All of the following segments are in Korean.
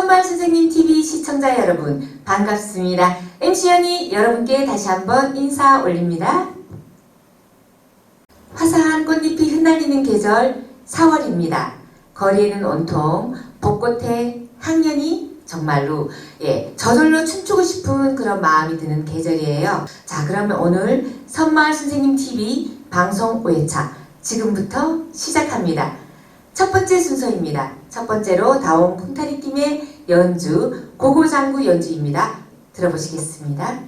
선발 선생님 TV 시청자 여러분 반갑습니다. MC 연이 여러분께 다시 한번 인사 올립니다. 화사한 꽃잎이 흩날리는 계절 4월입니다. 거리에는 온통 벚꽃의 향연이 정말로 예, 저절로 춤추고 싶은 그런 마음이 드는 계절이에요. 자, 그러면 오늘 선마을 선생님 TV 방송 5회차 지금부터 시작합니다. 첫 번째 순서입니다. 첫 번째로 다온 쿵타리 팀의 연주 고고장구 연주입니다. 들어보시겠습니다.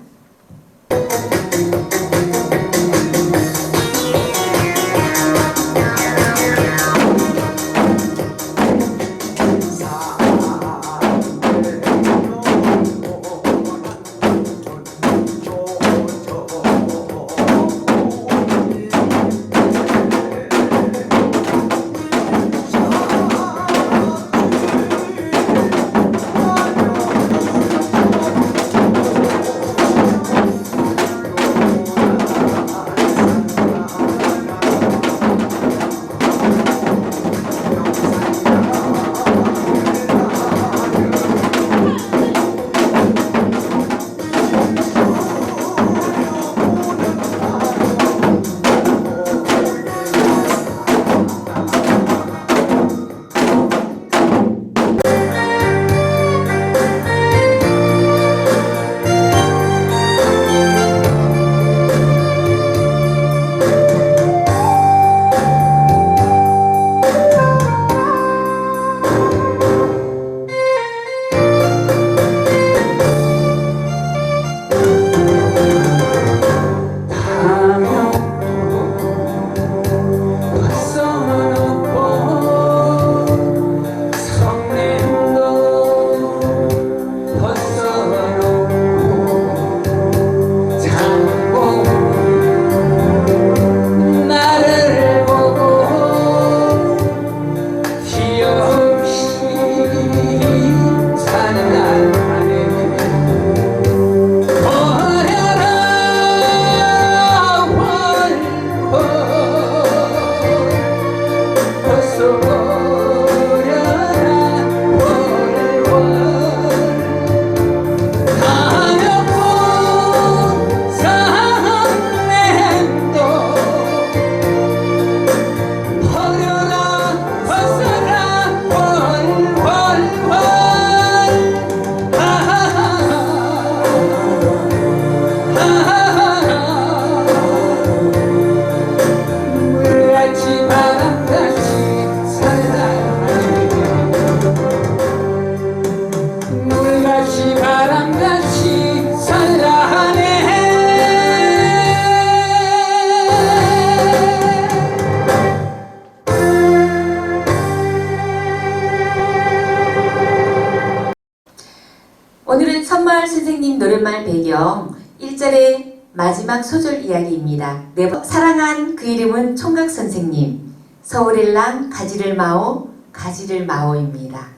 오늘은 선마을 선생님 노랫말 배경 1절의 마지막 소절 이야기입니다. 네, 번- 사랑한 그 이름은 총각 선생님, 서울엘랑 가지를 마오, 가지를 마오입니다.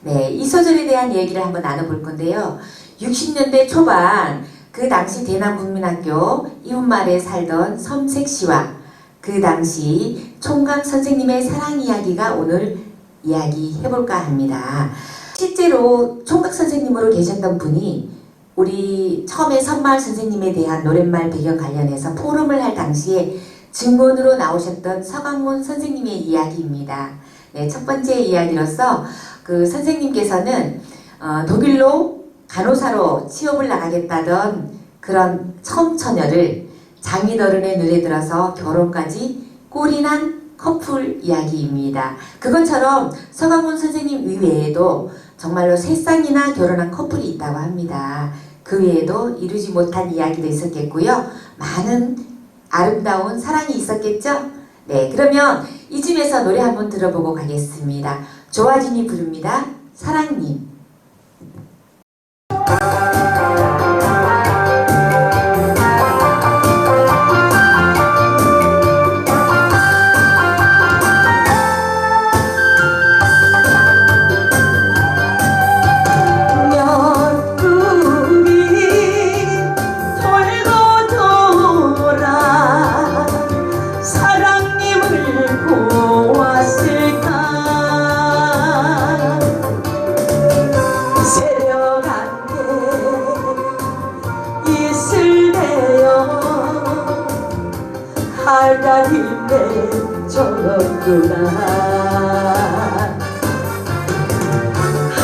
네, 이 소절에 대한 얘기를 한번 나눠볼 건데요. 60년대 초반 그 당시 대남국민학교 이웃마을에 살던 섬색 씨와 그 당시 총각 선생님의 사랑 이야기가 오늘 이야기해볼까 합니다. 실제로 총각 선생님으로 계셨던 분이 우리 처음에 선마을 선생님에 대한 노랫말 배경 관련해서 포럼을 할 당시에 증언으로 나오셨던 서강문 선생님의 이야기입니다. 네, 첫 번째 이야기로서 그 선생님께서는 어, 독일로 간호사로 취업을 나가겠다던 그런 처음 처녀를 장인어른의 눈에 들어서 결혼까지 꼴이 난 커플 이야기입니다. 그것처럼 서강문 선생님 이외에도 정말로 세 쌍이나 결혼한 커플이 있다고 합니다. 그 외에도 이루지 못한 이야기도 있었겠고요. 많은 아름다운 사랑이 있었겠죠? 네, 그러면 이쯤에서 노래 한번 들어보고 가겠습니다. 조아진이 부릅니다. 사랑님. 맺혔구나.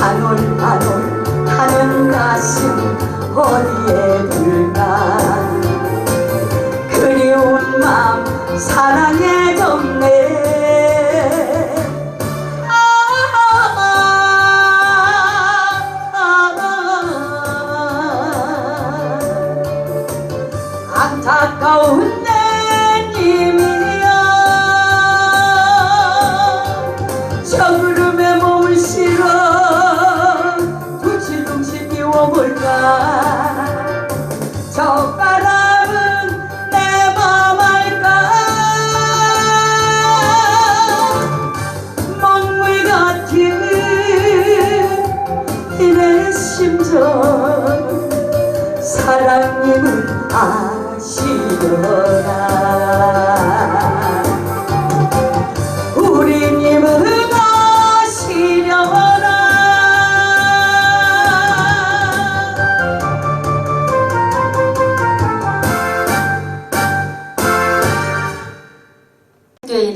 한올 한올 하는 가슴 어디에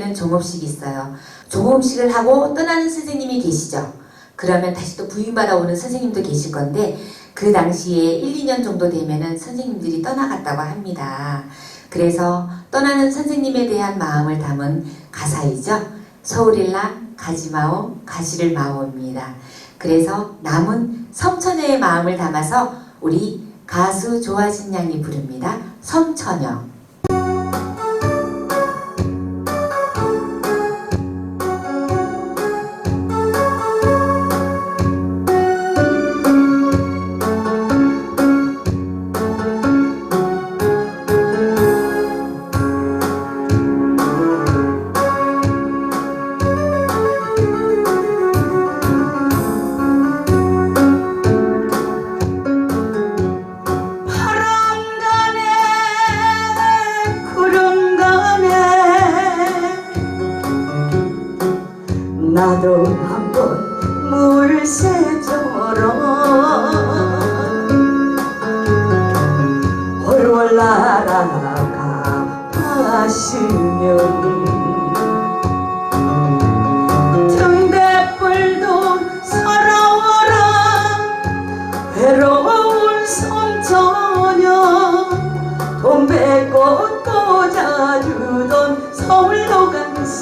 학교에는 종업식이 있어요. 종업식을 하고 떠나는 선생님이 계시죠. 그러면 다시 또 부임받아 오는 선생님도 계실 건데 그 당시에 1, 2년 정도 되면은 선생님들이 떠나갔다고 합니다. 그래서 떠나는 선생님에 대한 마음을 담은 가사이죠. 서울일라 가지마오 가시를 마오입니다. 그래서 남은 섬처녀의 마음을 담아서 우리 가수 조아진 양이 부릅니다. 섬처녀.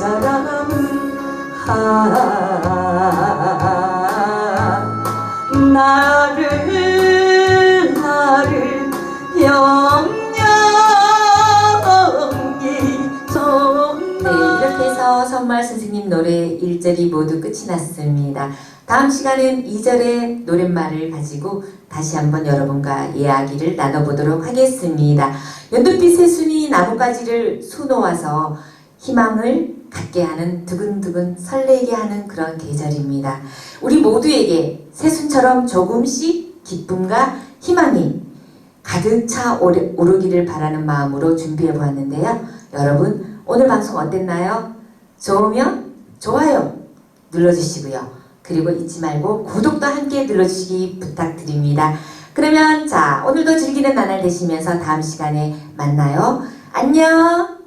아 나를 나를 영영 잊었나 네, 이렇게 해서 선말 선생님 노래 1절이 모두 끝이 났습니다. 다음 시간은 2절의 노랫말을 가지고 다시 한번 여러분과 이야기를 나눠보도록 하겠습니다. 연두빛 새순이 나뭇가지를 수놓아서 희망을 갖게 하는 두근두근 설레게 하는 그런 계절입니다. 우리 모두에게 새순처럼 조금씩 기쁨과 희망이 가득 차 오르- 오르기를 바라는 마음으로 준비해 보았는데요. 여러분 오늘 방송 어땠나요? 좋으면 좋아요 눌러주시고요. 그리고 잊지 말고 구독도 함께 눌러주시기 부탁드립니다. 그러면 자 오늘도 즐기는 나날 되시면서 다음 시간에 만나요. 안녕.